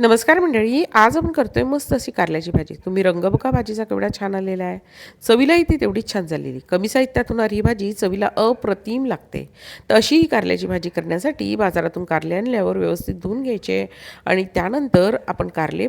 नमस्कार मंडळी आज आपण करतोय मस्त अशी कारल्याची भाजी. तुम्ही रंग बघा भाजीचा केवढा छान आलेला आहे. चवीलाही ती तेवढीच छान झालेली. कमी साहित्यात होणारी ही भाजी चवीला अप्रतिम लागते. तर अशी ही कारल्याची भाजी करण्यासाठी बाजारातून कारले आणल्यावर व्यवस्थित धुवून घ्यायचे आणि त्यानंतर आपण कारले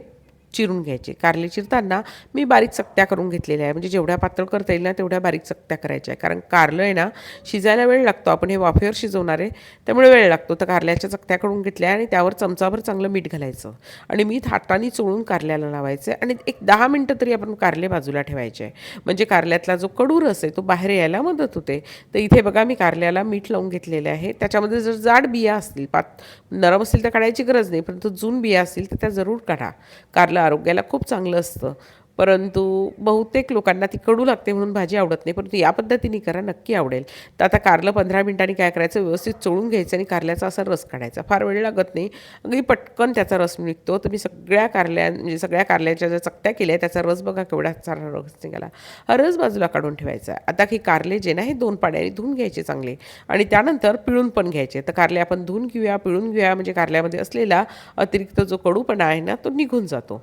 चिरून घ्यायचे. कारले चिरताना मी बारीक चकत्या करून घेतलेल्या आहे म्हणजे जेवढ्या पातळ करता येईल ना तेवढ्या बारीक चकत्या करायच्या आहे कारण कारलं आहे ना शिजायला वेळ लागतो. आपण हे वाफेवर शिजवणार आहे त्यामुळे वेळ लागतो. तर कारल्याच्या चकत्या करून घेतल्या आणि त्यावर चमचाभर चांगलं मीठ घालायचं. आणि मीठ हाताने चोळून कारल्याला लावायचं आणि एक दहा मिनटं तरी आपण कारले बाजूला ठेवायचे आहे म्हणजे कारल्यातला जो कडू रस आहे तो बाहेर यायला मदत होते. तर इथे बघा मी कारल्याला मीठ लावून घेतलेले आहे. त्याच्यामध्ये जर जाड बिया असतील पात नरम असतील तर काढायची गरज नाही. परंतु जून बिया असतील तर त्या जरूर काढा. कारला आरोग्याला खूप चांगलं असतं. परंतु बहुतेक लोकांना ती कडू लागते म्हणून भाजी आवडत नाही. परंतु या पद्धतीने करा नक्की आवडेल. तर आता कारलं पंधरा मिनिटांनी काय करायचं? व्यवस्थित चोळून घ्यायचं आणि कारल्याचा असा रस काढायचा. फार वेळ लागत नाही. अगदी पटकन त्याचा रस निघतो. तर मी सगळ्या कारल्या म्हणजे सगळ्या कारल्याच्या ज्या चकत्या केल्या त्याचा रस बघा केवढा सारा रस निघाला. हा रस बाजूला काढून ठेवायचा. आता की कारले जे ना हे दोन पाण्याने धुवून घ्यायचे चांगले. आणि त्यानंतर पिळून पण घ्यायचे. तर कारले आपण धुवून घेऊया पिळून घेऊया. म्हणजे कारल्यामध्ये असलेला अतिरिक्त जो कडूपणा आहे ना तो निघून जातो.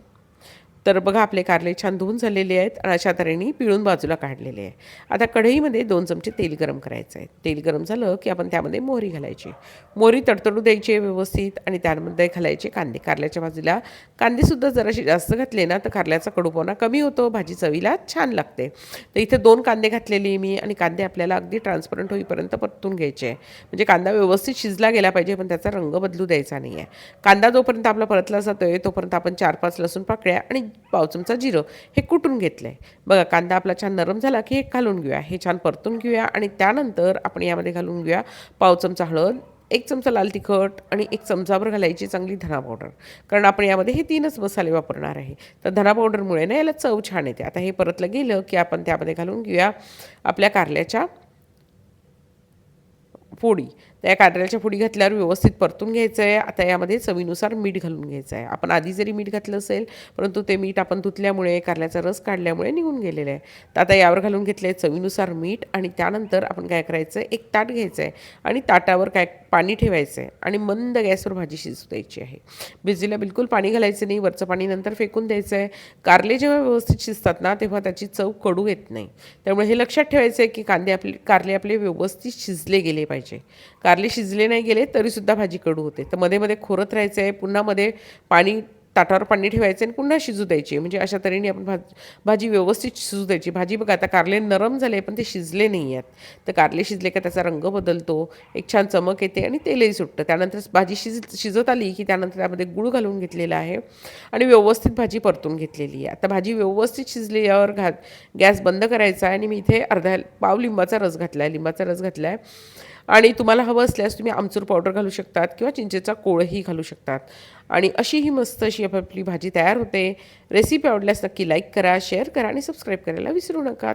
तर बघा आपले कारले छान धुवून झालेले आहेत आणि अशा तऱ्हेने पिळून बाजूला काढलेले आहे. आता कढईमध्ये दोन चमचे तेल गरम करायचं आहे. तेल गरम झालं की आपण त्यामध्ये मोहरी घालायची. मोहरी तडतडू द्यायची आहे व्यवस्थित आणि त्यामध्ये घालायचे कांदे. कारल्याच्या बाजूला कांदेसुद्धा जराशी जास्त घातले ना तर कारल्याचा कडूपणा कमी होतो भाजी चवीला छान लागते. तर इथे दोन कांदे घातलेले मी आणि कांदे आपल्याला अगदी ट्रान्सपरंट होईपर्यंत परतून घ्यायचे आहे. म्हणजे कांदा व्यवस्थित शिजला गेला पाहिजे पण त्याचा रंग बदलू द्यायचा नाही आहे कांदा जोपर्यंत आपला परतला जातोय तोपर्यंत आपण चार पाच लसूण पाकळ्या आणि पाव चमचा जिरं हे कुटून घेतलं आहे बघा कांदा आपला छान नरम झाला की हे घालून घेऊया. हे छान परतून घेऊया आणि त्यानंतर आपण यामध्ये घालून घेऊया पाव चमचा हळद एक चमचा लाल तिखट आणि एक चमचाभर घालायची चांगली धना पावडर. कारण आपण यामध्ये हे तीनच मसाले वापरणार आहे. तर धना पावडरमुळे ना याला चव छान येते. आता हे परतलं गेलं की आपण त्यामध्ये घालून घेऊया आपल्या कारल्याच्या फोडी. त्या कारल्याच्या फुडी घातल्यावर व्यवस्थित परतून घ्यायचं आहे आता यामध्ये चवीनुसार मीठ घालून घ्यायचं आहे आपण आधी जरी मीठ घातलं असेल परंतु ते मीठ आपण धुतल्यामुळे कारल्याचा रस काढल्यामुळे निघून गेलेलं आहे. तर आता यावर घालून घेतलं आहे चवीनुसार मीठ आणि त्यानंतर आपण काय करायचं आहे एक ताट घ्यायचं आहे आणि ताटावर काय पाणी ठेवायचं आहे आणि मंद गॅसवर भाजी शिजू द्यायची आहे. भिजीला बिलकुल पाणी घालायचं नाही वरचं पाणी नंतर फेकून द्यायचं आहे कारले जेव्हा व्यवस्थित शिजतात ना तेव्हा त्याची चव कडू येत नाही. त्यामुळे हे लक्षात ठेवायचं आहे की कांदे आपले कारले आपले व्यवस्थित शिजले गेले पाहिजे. कारले शिजले नाही गेले तरीसुद्धा भाजी कडू होते. तर मध्ये मध्ये खोरत राहायचं आहे पुन्हा मध्ये पाणी ताटावर पाणी ठेवायचं आणि पुन्हा शिजू द्यायची म्हणजे अशा तऱ्हेने आपण भाज भाजी व्यवस्थित शिजू द्यायची. भाजी बघा आता कारले नरम झाले पण ते शिजले नाही आहेत. तर कारले शिजले का त्याचा रंग बदलतो एक छान चमक येते आणि तेलही सुटतं. त्यानंतर भाजी शिज शिजत आली की त्यानंतर त्यामध्ये गुळ घालून घेतलेला आहे आणि व्यवस्थित भाजी परतून घेतलेली आहे. आता भाजी व्यवस्थित शिजली यावर घात गॅस बंद करायचा आहे आणि मी इथे अर्धा पाव लिंबाचा रस घातला आहे. लिंबाचा रस घातला आहे. आणि तुम्हाला हवं असल्यास तुम्ही आमचूर पावडर घालू शकतात किंवा चिंचेचा कोळही घालू शकतात. आणि अशी ही मस्त अशी आपली भाजी तयार होते. रेसिपी आवडल्यास नक्की लाईक करा शेअर करा आणि सबस्क्राईब करायला विसरू नका.